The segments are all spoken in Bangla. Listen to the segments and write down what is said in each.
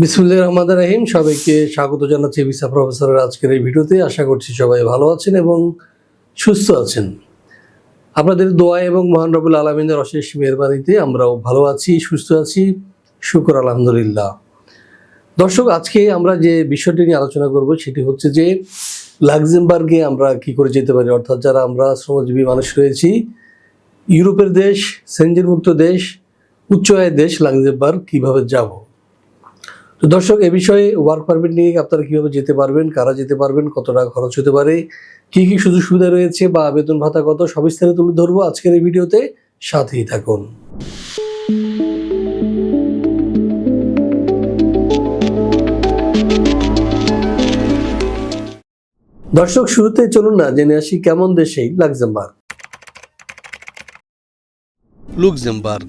বিসমুল্লাহ রহমান রাহিম। সবাইকে স্বাগত জানাচ্ছি ভিসা প্রফেসরের আজকের এই ভিডিওতে। আশা করছি সবাই ভালো আছেন এবং সুস্থ আছেন। আপনাদের দোয়া এবং মহান রবুল আলমিনের অশেষ মেহরবানিতে আমরাও ভালো আছি, সুস্থ আছি। শুকর আলহামদুলিল্লাহ। দর্শক, আজকে আমরা যে বিষয়টি নিয়ে আলোচনা করব সেটি হচ্ছে যে লাক্সেমবার্গে আমরা কি করে যেতে পারি? অর্থাৎ যারা আমরা শ্রমজীবী মানুষ রয়েছি, ইউরোপের দেশ সেঞ্জের মুক্ত দেশ, উচ্চ আয়ের দেশ লাক্সেমবার্গ কীভাবে যাব? তো দর্শক, এ বিষয়ে ওয়ার্ক পারমিট নিয়ে আপনারা কীভাবে যেতে পারবেন, কারা যেতে পারবেন কত টাকা খরচ হতে পারে, কি কি সুযোগ সুবিধা রয়েছে বা বেতন ভাতা কত সবিস্তারে তুলে ধরবো আজকের এই ভিডিওতে। সাথেই থাকুন। দর্শক, শুরুতে চলুন না, জেনে আসি কেমন দেশেই Luxembourg Luxembourg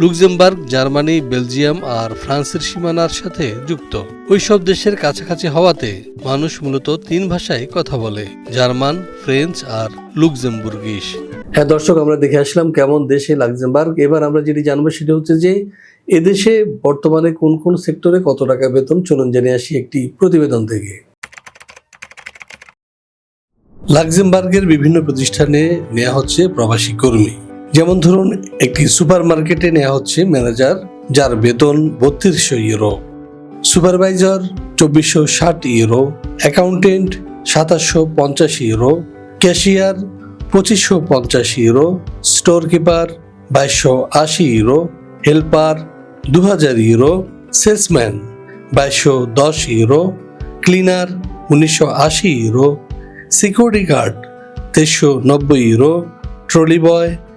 Luxembourg, Germany, Belgium আর ফ্রান্সের সীমানার সাথে যুক্ত। ওইসব দেশের কাছাকাছি হওয়াতে মানুষ মূলত তিন ভাষায় কথা বলে, জার্মান, ফ্রেঞ্চ আর লুক্সেমবুর্গিশ হ্যাঁ দর্শক, আমরা দেখে আসলাম কেমন দেশে লাক্সেমবার্গ। এবার আমরা যেটি জানব সেটা হচ্ছে যে, এদেশে বর্তমানে কোন কোন সেক্টরে কত টাকা বেতন? চলুন জেনে আসি একটি প্রতিবেদন থেকে। লাক্সেমবার্গের বিভিন্ন প্রতিষ্ঠানে নেওয়া হচ্ছে প্রবাসী কর্মী। যেমন ধরুন, একটি সুপার মার্কেটে নেওয়া হচ্ছে ম্যানেজার, যার বেতন বত্রিশশো ইউরো। সুপারভাইজার, চব্বিশশো ষাট ইউরো। অ্যাকাউন্টেন্ট, সাতাশশো পঞ্চাশ ইউরো। ক্যাশিয়ার, পঁচিশশো পঞ্চাশ ইউরো। স্টোর কিপার বাইশশো আশি ইউরো। হেল্পার দু হাজার ইউরো। সেলসম্যান, বাইশশো দশ ইউরো। ক্লিনার, উনিশশো আশি ইউরো। সিকিউরিটি গার্ড, তেইশশো নব্বই ইউরো। ট্রলি বয়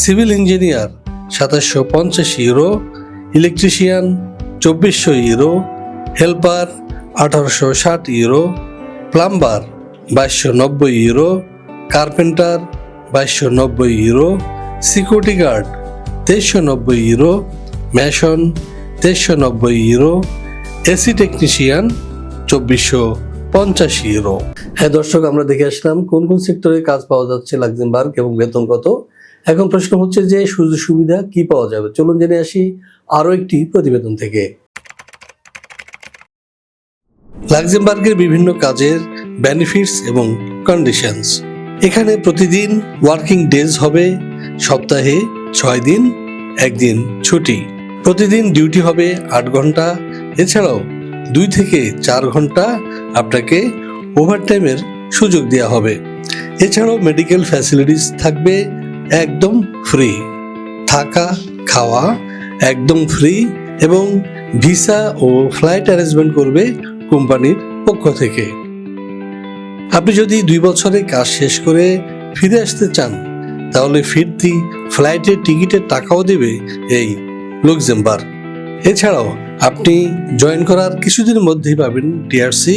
সিভিল ইঞ্জিনিয়ার, সাতাশশো পঞ্চাশ ইউরো, ইলেকট্রিশিয়ান, চব্বিশশো ইউরো, হেল্পার, আঠারোশো ষাট ইউরো, প্লাম্বার, বাইশশো নব্বই ইউরো, কার্পেন্টার, বাইশশো নব্বই ইউরো, সিকিউরিটি গার্ড, তেইশশো নব্বই ইউরো ম্যাশন তেইশশো নব্বই ইউরো, এসি টেকনিশিয়ান, চব্বিশশো পঞ্চাশ ইউরো। হ্যাঁ দর্শক, আমরা দেখে আসলাম কোন কোন সেক্টরে কাজ পাওয়া যাচ্ছে, লাক্সেমবার্গ এবং বেতন কত? এখন প্রশ্ন হচ্ছে যে সুযোগ সুবিধা কি পাওয়া যাবে? চলুন জেনে আসি আরও একটি প্রতিবেদন থেকে। লাক্সেমবার্গের বিভিন্ন কাজের বেনিফিটস এবং কন্ডিশনস এখানে প্রতিদিন ওয়ার্কিং ডেজ হবে, সপ্তাহে ছয় দিন, একদিন ছুটি। প্রতিদিন ডিউটি হবে আট ঘণ্টা, এছাড়াও দুই থেকে চার ঘণ্টা আপনাকে ওভারটাইমের সুযোগ দেওয়া হবে। এছাড়াও মেডিকেল ফ্যাসিলিটিস থাকবে একদম ফ্রি থাকা, খাওয়া একদম ফ্রি এবং ভিসা ও ফ্লাইট অ্যারেঞ্জমেন্ট করবে কোম্পানির পক্ষ থেকে। আপনি যদি দুই বছরে কাজ শেষ করে ফিরে আসতে চান, তাহলে ফিরতি ফ্লাইটের টিকিটের টাকাও দেবে এই লুক্সেমবার্গ এছাড়াও আপনি জয়েন করার কিছুদিনের মধ্যেই পাবেন টিআরসি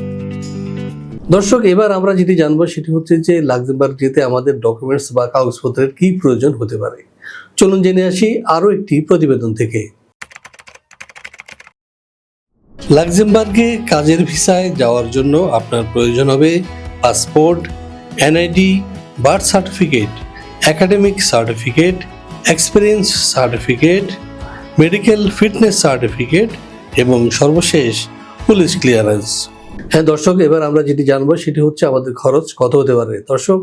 দর্শক, এবার আমরা যেটি জানব সেটি হচ্ছে যে লাক্সেমবার্গ যেতে আমাদের ডকুমেন্টস বা কাগজপত্রের কি প্রয়োজন হতে পারে। চলুন জেনে আসি আরও একটি প্রতিবেদন থেকে। লাক্সেমবার্গে কাজের ভিসায় যাওয়ার জন্য আপনার প্রয়োজন হবে passport, NID, birth certificate, academic certificate, experience certificate, medical fitness certificate এবং সর্বশেষ পুলিশ ক্লিয়ারেন্স। হ্যাঁ দর্শক, এবার আমরা যেটি জানব সেটি হচ্ছে আমাদের খরচ কত হতে পারে। দর্শক,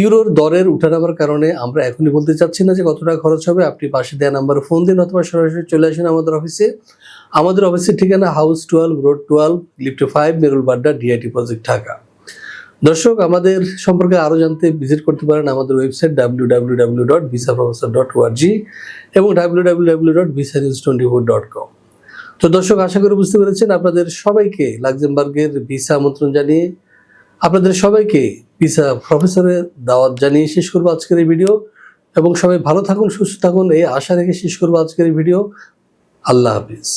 ইউরোর দরের উঠানামার কারণে আমরা এখনই বলতে চাচ্ছি না যে কত টাকা খরচ হবে। আপনি পাশে দেওয়া নাম্বারে ফোন দিন অথবা সরাসরি চলে আসেন আমাদের অফিসে। আমাদের অফিসের ঠিকানা house twelve, road twelve, lift five, Merul Badda, DIT project Dhaka. দর্শক, আমাদের সম্পর্কে আরও জানতে ভিজিট করতে পারেন আমাদের website W W W dot visa professor dot ORG এবং W W W dot visa news twenty four dot com তো দর্শক, আশা করে বুঝতে পেরেছেন, আপনাদের সবাইকে লাক্সেমবার্গের ভিসা আমন্ত্রণ জানিয়ে, আপনাদের সবাইকে ভিসা প্রফেসরের দাওয়াত জানিয়ে শেষ করব আজকের এই ভিডিও। এবং সবাই ভালো থাকুন, সুস্থ থাকুন, এই আশা রেখে শেষ করব আজকের এই ভিডিও। আল্লাহ হাফিজ।